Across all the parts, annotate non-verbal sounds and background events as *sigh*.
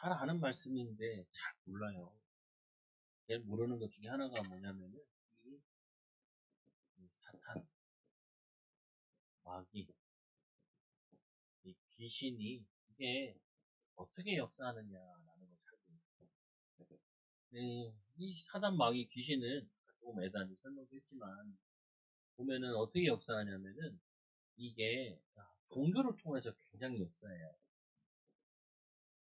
잘 아는 말씀인데 잘 몰라요. 제일 모르는 것 중에 하나가 뭐냐면은 이, 이 사탄, 마귀, 이 귀신이 이게 어떻게 역사하느냐라는 걸 잘 모르죠. 네, 이 사단, 마귀, 귀신은 조금 애단히 설명도 했지만 보면은 어떻게 역사하냐면은 이게 종교를 통해서 굉장히 역사해요.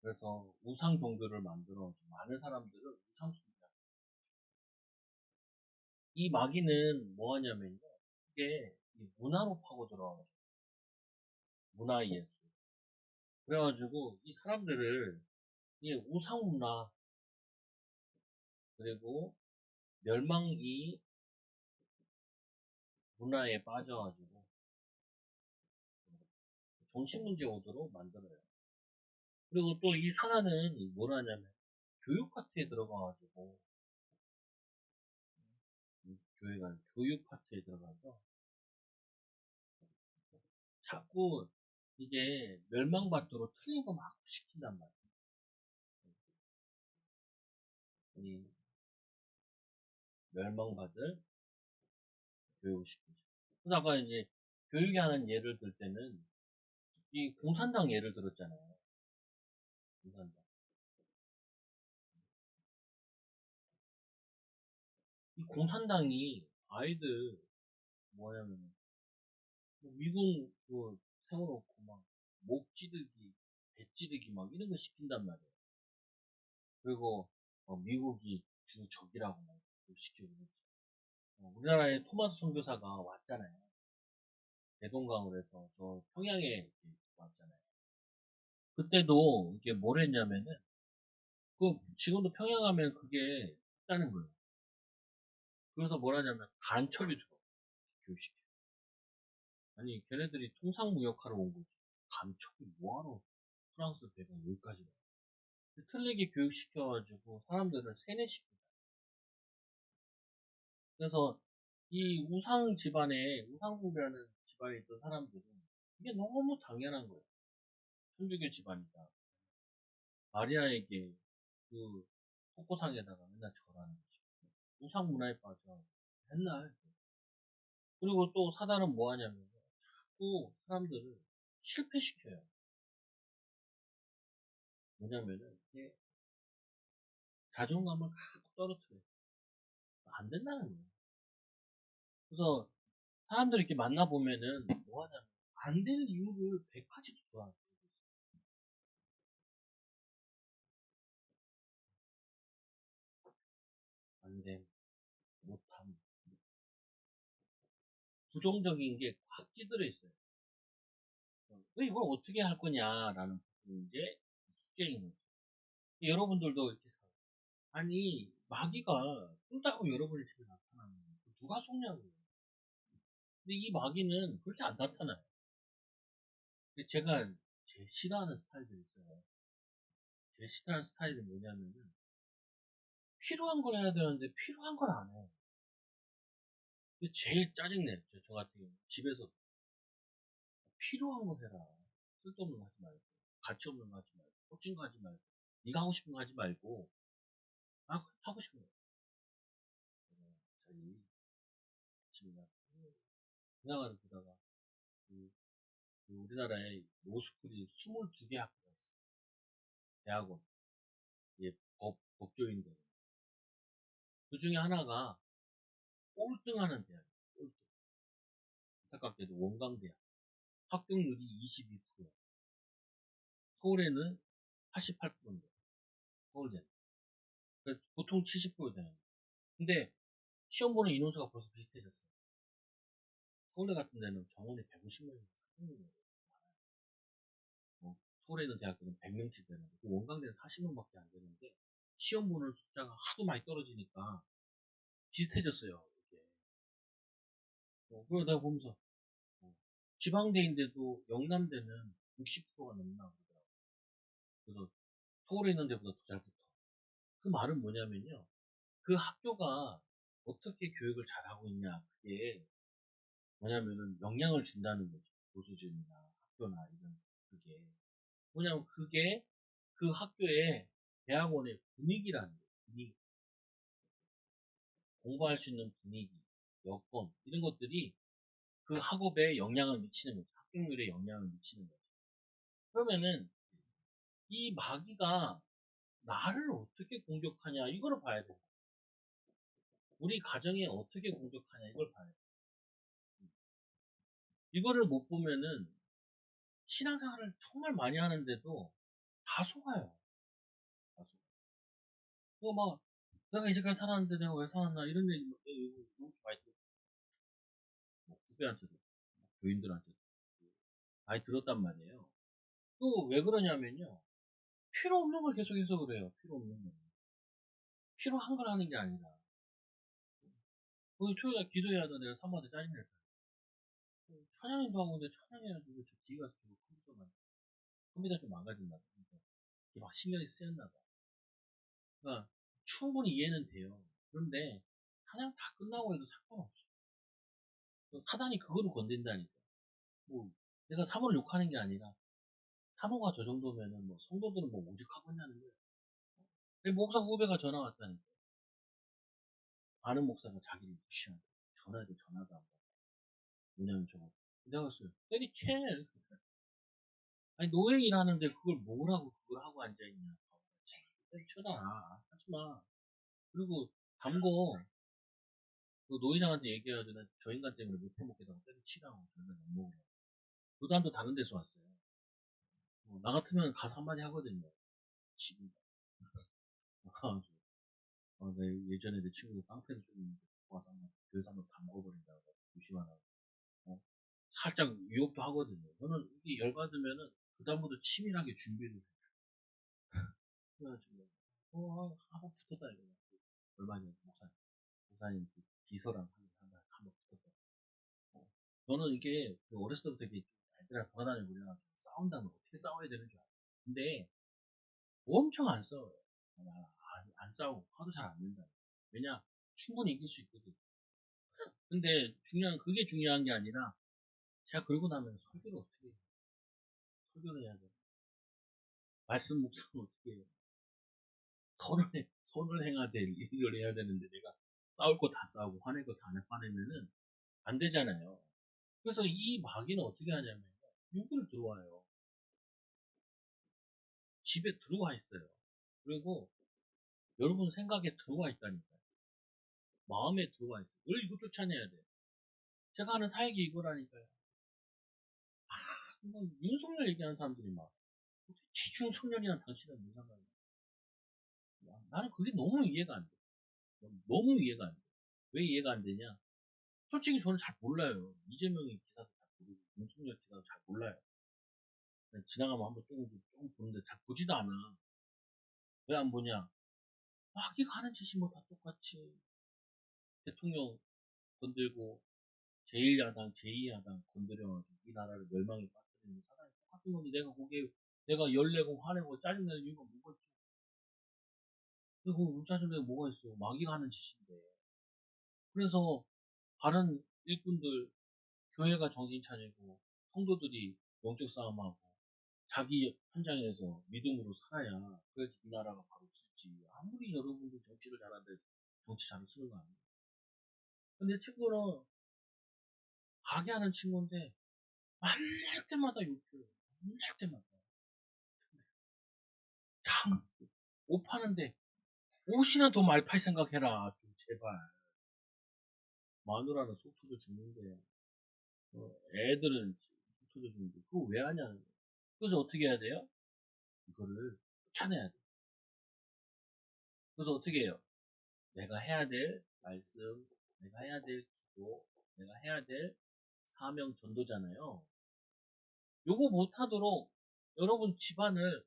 그래서 우상 종교를 만들어 많은 사람들을 우상 숭배하고 이 마귀는 뭐 하냐면요. 이게 문화로 파고 들어와가지고 문화 예술. 그래가지고 이 사람들을 이 우상 문화 그리고 멸망이 문화에 빠져가지고 정치 문제 오도록 만들어요. 그리고 또 이 사나는 뭘 하냐면 교육 파트에 들어가가지고 교회가 교육 파트에 들어가서 자꾸 이게 멸망받도록 틀린 거 막 시킨단 말이에요. 이 멸망받을 교육을 시키죠. 그래서 아까 이제 교육에 하는 예를 들 때는 이 공산당 예를 들었잖아요. 공산당. 이 공산당이 아이들 뭐냐면 미군 그 세워놓고 막 목 찌르기, 배 찌르기 막 이런 거 시킨단 말이에요. 그리고 어, 미국이 주 적이라고 막 시키고. 어, 우리나라에 토마스 선교사가 왔잖아요. 대동강을 해서 저 평양에 왔잖아요. 그때도 이게 뭘 했냐면은 그 지금도 평양 가면 그게 있다는 거예요. 그래서 뭘 하냐면 간첩이 들어 교육시켜. 아니 걔네들이 통상무역하러 온 거지. 간첩이 뭐하러 프랑스 배가 여기까지 와. 틀리게 교육시켜가지고 사람들을 세뇌시키다. 그래서 이 우상 집안에 우상 숭배하는 집안에 있던 사람들은 이게 너무 당연한 거예요. 천주교 집안이다. 마리아에게 그 폭포상에다가 맨날 절하는 거지. 우상 문화에 빠져 맨날 그리고 또 사단은 뭐 하냐면 자꾸 사람들을 실패시켜요. 뭐냐면은 이게 자존감을 갖고 떨어뜨려요. 안 된다는 거예요. 그래서 사람들 이렇게 만나보면은 뭐 하냐면 안 될 이유를 100가지도 좋아. 안 부정적인 게꽉 찌들어 있어요. 너 이걸 어떻게 할 거냐라는 이제 숙제인 거죠. 여러분들도 이렇게 아니 마귀가 꿀다고 여러분의 집에 나타나면 누가 속냐고요. 근데 이 마귀는 그렇게 안 나타나요. 제가 제 싫어하는 스타일들이 있어요. 제 싫어하는 스타일이 뭐냐면은 필요한 걸 해야 되는데 필요한 걸 안 해. 제일 짜증내. 저, 저 같은 경우 집에서 필요한 거 해라. 쓸데없는 거 하지 말고 가치 없는 거 하지 말고 꽂진 거 하지 말고 네가 하고 싶은 거 하지 말고 아 하고 싶은 거. 저희 집이나 지나가는 보다가 그, 그 우리나라에 로스쿨이 22개 학교가 있어요. 대학원. 예, 법, 법조인들. 그 중에 하나가 꼴등하는 대학이에요. 꼴등. 안타깝게도 원광대학. 합격률이 22%. 서울에는 88%인데. 서울대는. 그러니까 보통 70% 되는. 근데 시험 보는 인원수가 벌써 비슷해졌어요. 서울대 같은 데는 정원이 150명에서 300명 많아요. 어, 서울에 있는 대학교는 100명씩 되는데 그 원광대는 40명밖에 안 되는데 시험 보는 숫자가 하도 많이 떨어지니까 비슷해졌어요. 어, 그러다 보면서 어, 지방대인데도 영남대는 60%가 넘나 그러더라고요. 그래서 서울에 있는 데보다 더 잘 붙어. 그 말은 뭐냐면요. 그 학교가 어떻게 교육을 잘하고 있냐. 그게 뭐냐면은 영향을 준다는 거죠. 교수진이나 학교나 이런 그게. 뭐냐면 그게 그 학교의 대학원의 분위기라는 거예요. 분위기. 공부할 수 있는 분위기, 여건 이런 것들이 그 학업에 영향을 미치는 거죠. 합격률에 영향을 미치는 거죠. 그러면은 이 마귀가 나를 어떻게 공격하냐 이거를 봐야 돼요. 우리 가정에 어떻게 공격하냐 이걸 봐야 돼요. 이거를 못 보면은 신앙생활을 정말 많이 하는데도 다 속아요. 다 속아. 그거 막 내가 이제까지 살았는데 내가 왜 살았나 이런 얘기 너무 많이 들었 뭐 후배한테도 교인들한테도 많이 들었단 말이에요. 또 왜 그러냐면요. 필요 없는 걸 계속해서 그래요. 필요 없는 거. 필요한 걸 하는 게 아니라. 오늘 토요일에 기도해야 돼. 내가 사모한테 짜증낼 거야. 찬양인도 하고 근데 찬양해야지. 저 뒤에 가서 저거 컴퓨터 만, 컴퓨터 좀 망가진다. 그러니까 이게 막 신경이 쓰였나 봐. 그러니까 충분히 이해는 돼요. 그런데 찬양 다 끝나고 해도 상관없어. 사단이 그거로 건든다니까. 뭐 내가 사모를 욕하는 게 아니라 사모가 저 정도면은 뭐 성도들은 뭐 오죽하고 있냐는 거예요. 목사 후배가 전화 왔다니까. 아는 목사가 자기를 무시한다. 전화해도 전화도 안 받아. 왜냐면 저거. 내가 그랬어요. 때리채. 아니, 노예 일 하는데 그걸 뭐라고 그걸 하고 앉아있냐. 때리쳐라. 하지 마. 그리고 담거. 그 노회장한테 얘기해야 되나, 저 인간 때문에 못 해먹겠다고 때려치라고. 저희가 못 먹으라고. 그 다음도 다른 데서 왔어요. 어, 나 같으면 가서 한마디 하거든요. 지금. *laughs* 어, 내 예전에 내 친구들 깡패도 좀 와서 한번 교회에서 한번 다 먹어버린다고 조심하라고 어? 살짝 위협도 하거든요 저는 이게 열받으면은 그 다음부터 치밀하게 준비를 해요 *laughs* 그래가지고 어 하고 붙었다 이거 얼마 전에 목사님 목사님 그 비서랑 한번 한번 붙었다 어. 저는 이게 그 어렸을 때부터 이렇게 애들이랑 돌아다니고 그래가지고 싸운다면 어떻게 싸워야 되는 줄 알아요 근데 엄청 안 싸워요 안, 안 싸우고 화도 잘 안 낸다. 왜냐? 충분히 이길 수 있거든. 근데 중요한, 그게 중요한 게 아니라, 제가 그러고 나면 설교를 어떻게 해요? 설교를 해야 돼. 말씀 묵상을 어떻게 해요? 선을, 선을 행하되 이걸 해야 되는데 내가 싸울 거 다 싸우고 화낼 거 다 화내면은 안 되잖아요. 그래서 이 마귀는 어떻게 하냐면, 육을 들어와요. 집에 들어와 있어요. 그리고 여러분 생각에 들어와 있다니까요. 마음에 들어와 있어요. 늘 이거 쫓아내야 돼요. 제가 하는 사역이 이거라니까요. 아, 뭐 윤석열 얘기하는 사람들이 막 최중석열이란 당신은 무슨 상관이야. 나는 그게 너무 이해가 안 돼. 너무 이해가 안 돼. 왜 이해가 안 되냐? 솔직히 저는 잘 몰라요. 이재명의 기사도 잘 모르고, 윤석열 기사도 잘 몰라요. 지나가면 한번 조금, 조금 보는데 잘 보지도 않아. 왜 안 보냐? 마귀가 하는 짓이 뭐 다 똑같이 대통령 건들고 제1야당, 제2야당 건드려가지고 이 나라를 멸망에 빠뜨리는 사람이 똑같은 건데 내가 거기에 내가 열내고 화내고 짜증내는 이유가 있죠? 그리고 짜증내고 뭐가 있어? 마귀가 하는 짓인데. 그래서 다른 일꾼들 교회가 정신 차리고 성도들이 영적 싸움하고 자기 현장에서 믿음으로 살아야 그래야지 이 나라가 바로 쓸지 아무리 여러분들 정치를 잘하는데 정치 잘 쓰는 거 아니에요 근데 친구는 가게 하는 친구인데 만날 때마다 욕해요 만날 때마다 장, 옷 파는데 옷이나 더 많이 팔 생각해라 좀 제발 마누라는 속 터져 죽는데 어, 애들은 속 터져 죽는데 그거 왜 하냐는 거예요 그래서 어떻게 해야 돼요? 이거를 쫓아내야 돼. 그래서 어떻게 해요? 내가 해야 될 말씀, 내가 해야 될 기도, 내가 해야 될 사명 전도잖아요. 요거 못하도록 여러분 집안을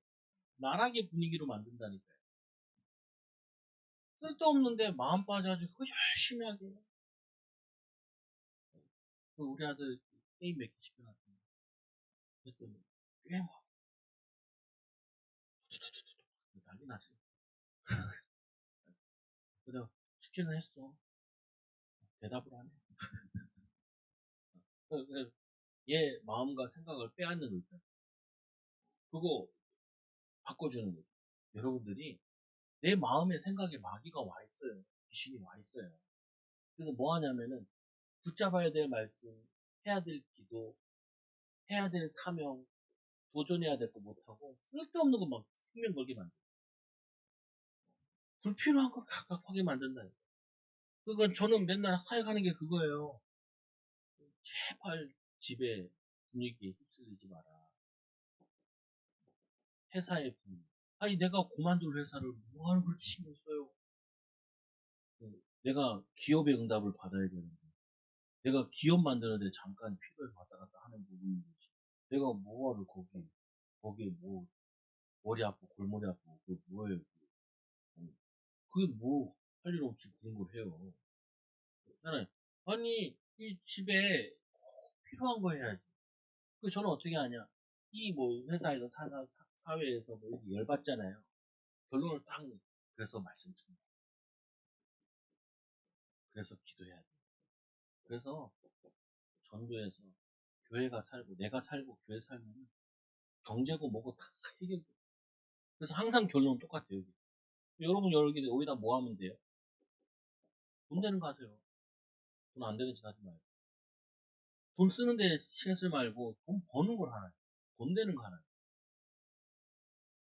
나락의 분위기로 만든다니까요. 쓸데없는데 마음 빠져가지고 그거 열심히 하게. 그 우리 아들 게임 몇개 시켜놨더니 그랬더니 게임 난리 났어. *laughs* 그래서 숙제는 했어. 대답을 하네. *laughs* 얘 마음과 생각을 빼앗는 거있 그거 바꿔주는 거죠. 여러분들이 내 마음의 생각에 마귀가 와 있어요. 귀신이 와 있어요. 그래서 뭐 하냐면은 붙잡아야 될 말씀, 해야 될 기도, 해야 될 사명, 도전해야 될 거 못하고 쓸데없는 거 막 생명 걸게 만들어. 불필요한 거 각각하게 만든다. 그건 저는 맨날 사역하는 게 그거예요. 제발 집에 분위기에 휩쓸리지 마라. 회사의 분위기. 아니 내가 그만둘 회사를 뭐하러 그렇게 신경 써요. 내가 기업의 응답을 받아야 되는데 내가 기업 만드는데 잠깐 필요해 왔다 갔다 하는 부분인 거지. 내가 뭐하러 거기 거기에 뭐 머리 아프고 골머리 아프고 그게 뭐예요. 그게 뭐 할 일 없이 그런 걸 해요. 나는 아니 이 집에 꼭 필요한 거 해야지. 그 저는 어떻게 하냐? 이 뭐 회사에서 사사 사 회에서 뭐 열받잖아요. 결론을 딱 그래서 말씀 줍니다. 그래서 기도해야 돼. 그래서 전도에서 교회가 살고 내가 살고 교회 살면 경제고 뭐고 다 해결돼. 그래서 항상 결론은 똑같아요. 여기. 여러분 여기 여기다 뭐 하면 돼요? 돈 되는 거 하세요. 돈 안 되는 짓 하지 말고. 돈 쓰는 데 신경 쓰지 말고 돈 버는 걸 하나. 돈 되는 거 하나.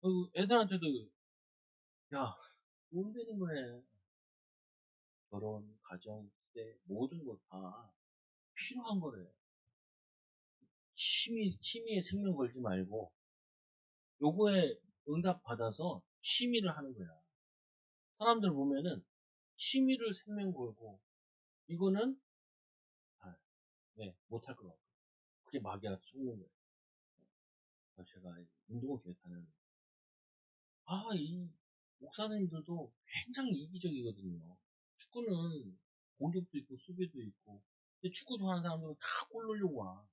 어, 애들한테도 야, 돈 되는 거 해. 결혼, 가정, 시대, 모든 것 다 필요한 거래. 취미, 취미에 생명 걸지 말고, 요거에 응답 받아서 취미를 하는 거야. 사람들 보면은, 취미를 생명 걸고, 이거는, 아, 네, 못할 것 같고. 그게 마귀가 속는 거예요. 제가 운동을 계획하는, 아, 이, 목사님들도 굉장히 이기적이거든요. 축구는 공격도 있고 수비도 있고. 근데 축구 좋아하는 사람들은 다 골 넣으려고 와.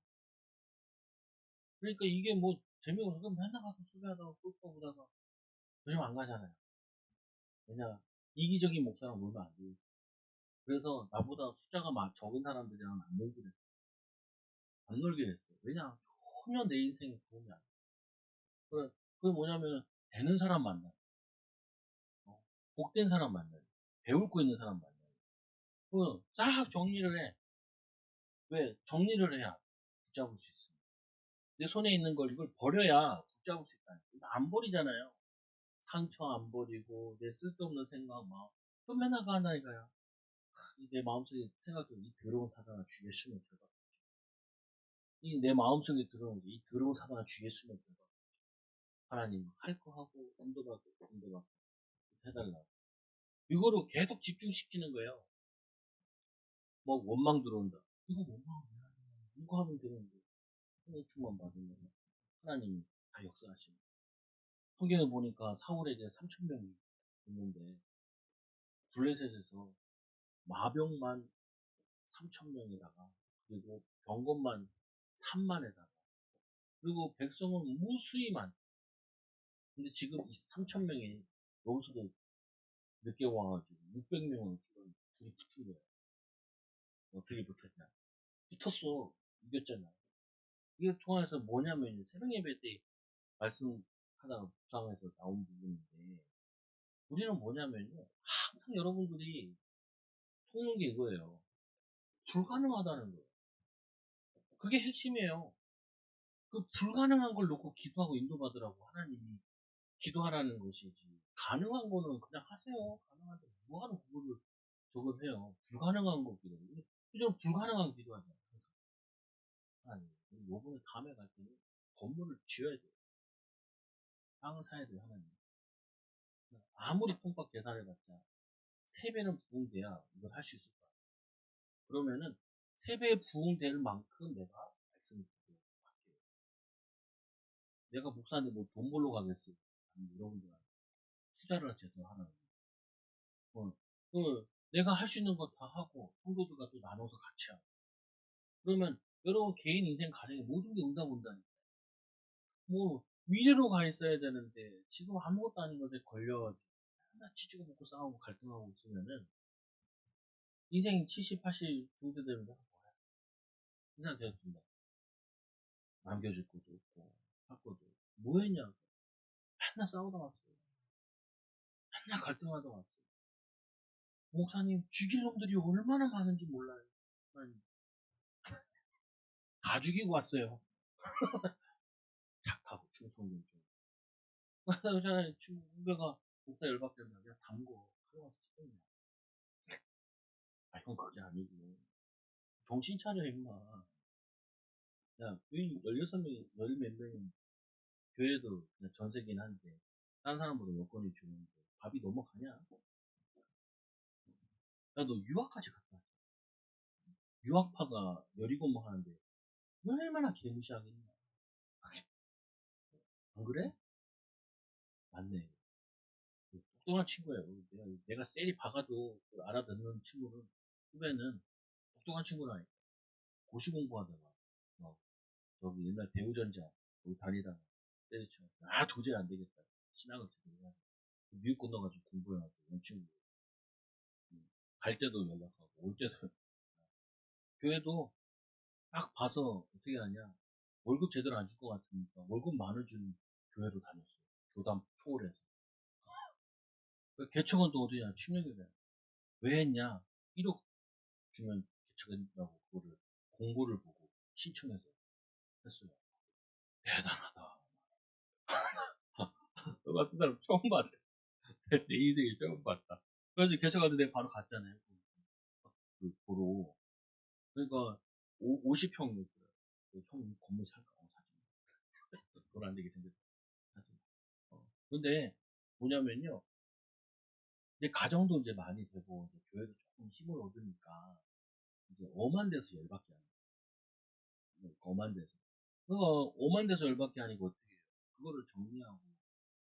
그러니까 이게 뭐 재미없어 그럼 맨날 가서 수비하다가 골파 보다가 요즘 안 가잖아요. 왜냐 이기적인 목사랑 놀면 안 돼요. 그래서 나보다 숫자가 적은 사람들이랑 안 놀기로 했어 안 놀기로 했어 왜냐 전혀 내 인생에 도움이 안 돼. 그게 뭐냐면 되는 사람 만나 어, 복된 사람 만나요 배울 거 있는 사람 만나요. 그, 싹 정리를 해. 왜? 정리를 해야 붙잡을 수 있습니다. 내 손에 있는 걸 이걸 버려야 붙잡을 수 있다. 안 버리잖아요. 상처 안 버리고, 내 쓸데없는 생각 막, 또 맨날 가나 이거야. 내 마음속에 생각해. 이 더러운 사단아 주 예수는 결과. 이내 마음속에 들어오는 게, 이 더러운 사단아 주 예수는 결과. 하나님, 할 거 하고, 인도받고, 인도받고, 해달라고. 이거를 계속 집중시키는 거예요. 뭐 원망 들어온다. 이거 원망 왜 하냐. 이거 하면 되는데. 성령충만 받으면 하나님이 다 역사하시는 성경에 보니까 사울에게 3천 명이 있는데 블레셋에서 마병만 3천 명에다가 그리고 병것만 3만에다가 그리고 백성은 무수히 많 근데 지금 이 3천 명이 여기서도 늦게 와가지고 600명을 지금 둘이 붙은 거야. 어떻게 붙었냐? 붙었어. 이겼잖아. 이게 통해서 뭐냐면 새벽 예배 때 말씀하다가 부상에서 나온 부분인데 우리는 뭐냐면요. 항상 여러분들이 속는 게 이거예요. 불가능하다는 거예요. 그게 핵심이에요. 그 불가능한 걸 놓고 기도하고 인도받으라고 하나님이 기도하라는 것이지. 가능한 거는 그냥 하세요. 가능한데 뭐하러 그거를 저걸 해요. 불가능한 거 기도. 그저 불가능한 기도하잖아. 하나님, 요번에 다음에 갈 때는 건물을 지어야 돼요. 땅을 사야 돼요, 하나님. 아무리 통박 계산해봤자 세 배는 부흥돼야 이걸 할 수 있을 거야. 그러면은 세배 부흥될 만큼 내가 말씀을 드려요. 내가 목사한테 뭐 돈 벌러 가겠어요. 여러분들한테 투자를 제대로 하는 어, 그 내가 할 수 있는 거다 하고 성도들과 또 나눠서 같이 하고. 그러면 여러분 개인 인생 가정에 모든 게 응답 온다니까 뭐 미래로 가 있어야 되는데 지금 아무것도 아닌 것에 걸려가지고 맨날 치주고 먹고 싸우고 갈등하고 있으면은 인생 70, 80 중대 되면 뭐야. 인상 되었습니다. 남겨줄 것도 없고 할 것도 없고. 뭐 했냐고 맨날 싸우다 왔어요. 맨날 갈등하다 왔어요. 목사님, 죽일 놈들이 얼마나 많은지 몰라요. 다 죽이고 왔어요. *laughs* 착하고 충성된 좀. 그러잖아요. 후배가 목사 한다. 그냥 담고 하러 가서 찍었냐. 아, 형 그게 아니고. 정신 차려, 임마. 야, 여기 16명, 열몇 명이 교회도 그냥 전세긴 한데, 다른 사람보다 여건이 좋은데, 밥이 넘어가냐? 야, 너 유학까지 갔다. 유학파가 열이고뭐 하는데, 얼마나 개무시하겠냐. *laughs* 안 그래? 맞네. 똑똑한 친구예요. 내가, 내가 셀이 박아도 그 알아듣는 친구는, 후배는 똑똑한 친구라니까. 고시 공부하다가, 막, 저기 옛날 배우전자, 거기 다니다가, 때려쳐. 아, 도저히 안 되겠다. 신학을 돼. 미국 건너가지고 공부해가지고, 온 친구. 음, 갈 때도 연락하고, 올 때도. 교회도 딱 봐서 어떻게 하냐. 월급 제대로 안 줄 것 같으니까, 월급 많을 주는 교회로 다녔어요. 교담 초월해서. 그 개척은 또 어디냐, 침례교회. 왜 했냐? 1억 주면 개척한다고 그거를 공고를 보고 신청해서 했어요. 대단하다. *laughs* 너 같은 사람 처음 봤다. *laughs* 내 인생에 처음 봤다. 그래서 개척하는데 내가 바로 갔잖아요. 그, 보러. 그러니까, 50평이었어요. 형 건물 살까? 어, 사지 마. *laughs* 돈안 되게 생겼다. 사지 마. 어. 근데, 뭐냐면요. 이제 가정도 이제 많이 되고, 이제 교회도 조금 힘을 얻으니까, 이제 엄한 데서 열받게 하는 거예요. 엄한 데서. 그거 엄한 데서 열받게 하니까 어떻게? 그거를 정리하고,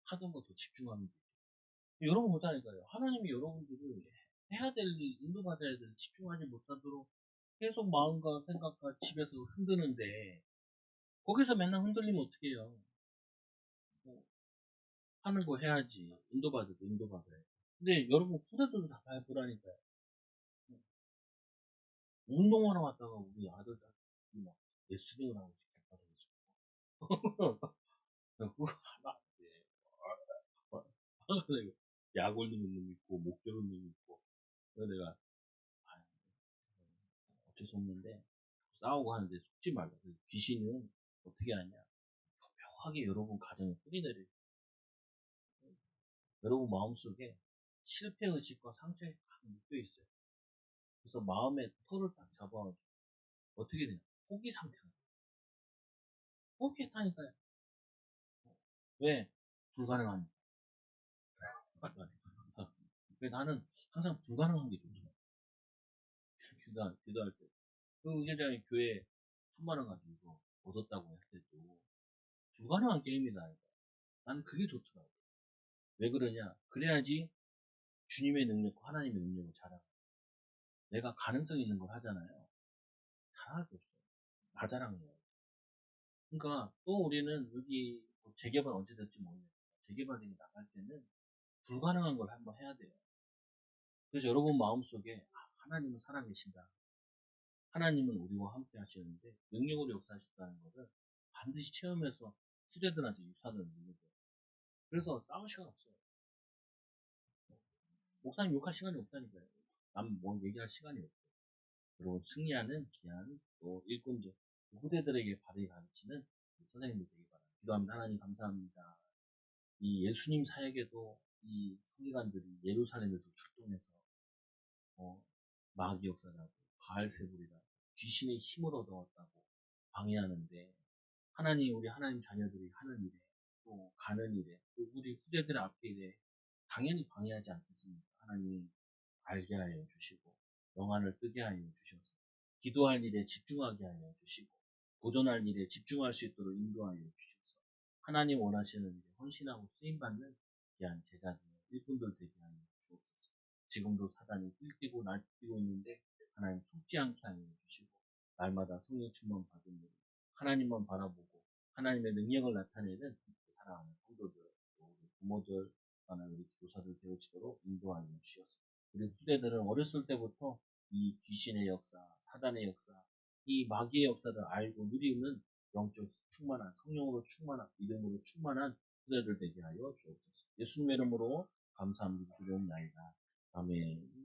하던 거 더 집중하면 되죠. 여러분 못하니까요. 하나님이 여러분들을 해야 될 일, 인도받아야 될 일, 집중하지 못하도록 계속 마음과 생각과 집에서 흔드는데, 거기서 맨날 흔들리면 어떻게 해요? 뭐, 하는 거 해야지. 인도받아도 인도받아야 돼. 근데 여러분 후대들도 다 보라니까요. 운동하러 왔다가 우리 아들, 딸이 막 레슬링을 하고 싶다. 그거 하면 안 돼. 약 올리는 놈 있고, 목 조르는 놈 있고. 그래서 내가, 아유, 어쩔 수 없는데, 싸우고 하는데 속지 말라. 귀신은 어떻게 하냐. 묘하게 여러분 가정에 뿌리내려. 여러분 마음속에 실패 의식과 상처에 딱 묶여 있어요. 그래서 마음에 털을 딱 잡아가지고, 어떻게 되냐. 포기 상태가. 포기했다니까요. 왜? 불가능하니까. *laughs* 나는 항상 불가능한 게 좋더라. 기도, 기도할 때. 그 의제장이 교회 천만 원 가지고 얻었다고 했을 때도 불가능한 게임이다. 나는 그게 좋더라고. 왜 그러냐? 그래야지 주님의 능력과 하나님의 능력을 자랑. 내가 가능성 있는 걸 하잖아요. 잘할 게 없어요. 나 자랑해요. 그러니까 또 우리는 여기 뭐 재개발 언제 될지 모르겠어요. 재개발이 나갈 때는 불가능한 걸 한번 해야 돼요. 그래서 여러분 마음속에 아, 하나님은 살아계신다. 하나님은 우리와 함께 하시는데 능력으로 역사하셨다는 것을 반드시 체험해서 후대들한테 유사하는 능력이에요. 그래서 싸울 시간 없어요. 목사님 욕할 시간이 없다니까요. 남뭐 얘기할 시간이 없어요. 그리고 승리하는 기한 또 일꾼들 후대들에게 바르게 가르치는 선생님들 되기 바랍니다. 기도합니다. 하나님 감사합니다. 이 예수님 사역에도 이 성기관들이 예루살렘에서 출동해서 어, 마귀 역사라고 바알세불이라 귀신의 힘을 얻어왔다고 방해하는데 하나님 우리 하나님 자녀들이 하는 일에 또 가는 일에 또 우리 후대들 앞에 일에 당연히 방해하지 않겠습니까? 하나님 알게 하여 주시고 영안을 뜨게 하여 주셔서 기도할 일에 집중하게 하여 주시고 도전할 일에 집중할 수 있도록 인도하여 주셔서 하나님 원하시는 일에 헌신하고 쓰임받는 귀한 제자들 일꾼들 되게 하여 주옵소서. 지금도 사단이 뛸뛰고 날뛰고 있는데 하나님 속지 않게 하여 주시고 날마다 성령 충만 받은 일 하나님만 바라보고 하나님의 능력을 나타내는 사랑하는 성도들 우리 부모들 우리 교사들 되어지도록 인도하여 주셔서 우리 후대들은 어렸을 때부터 이 귀신의 역사, 사단의 역사, 이 마귀의 역사를 알고 누리는 영적 충만한 성령으로 충만한 믿음으로 충만한 후대들 되게 하여 주옵소서. 예수님의 이름으로 감사합니다. 기도옵나이다. 아멘.